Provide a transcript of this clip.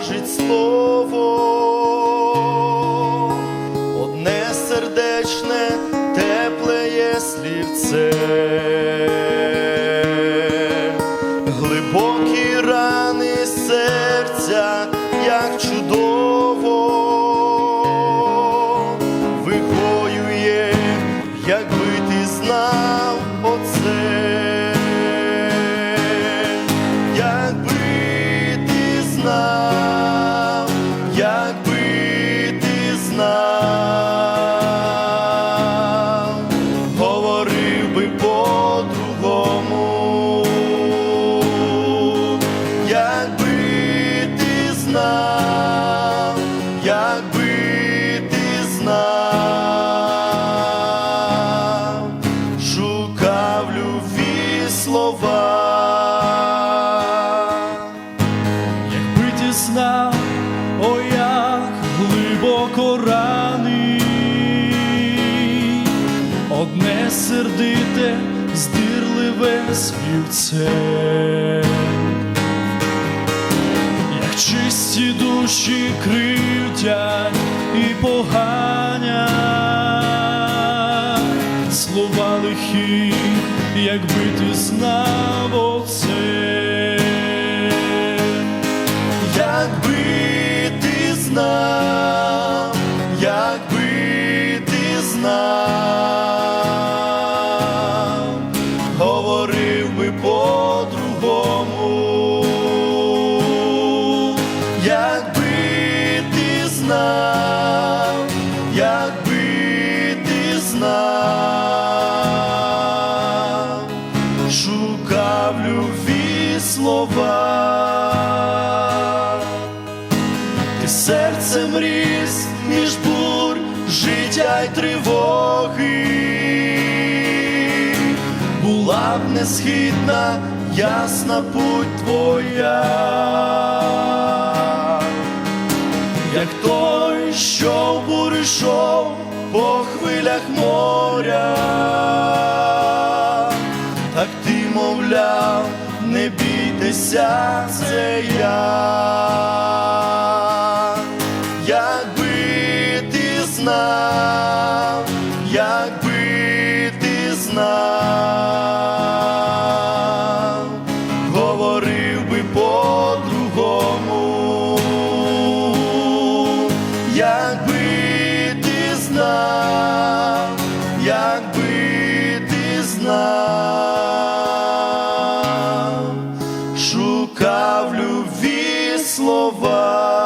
важить слово, одне сердечне, тепле є слівце, глибокі рани серця, як чудово. Вихоює, якби ти знав оце, якби ти знав, шукав любві слова. Якби ти знав, о як глибоко рани, одне сердите, здирливе співце, чисті душі кривдять і поганять слова лихі, якби ти знав оце. Знав, шукав любві слова. Ти серцем ріс між бур життя й тривоги, була б несхитна, ясна путь твоя, як бурю йшов по хвилях моря, так ти мовляв, не бійтеся, це я. Якби ти знав, якби ти знав, говорив би по-другому, якби знав, шукав любві слова.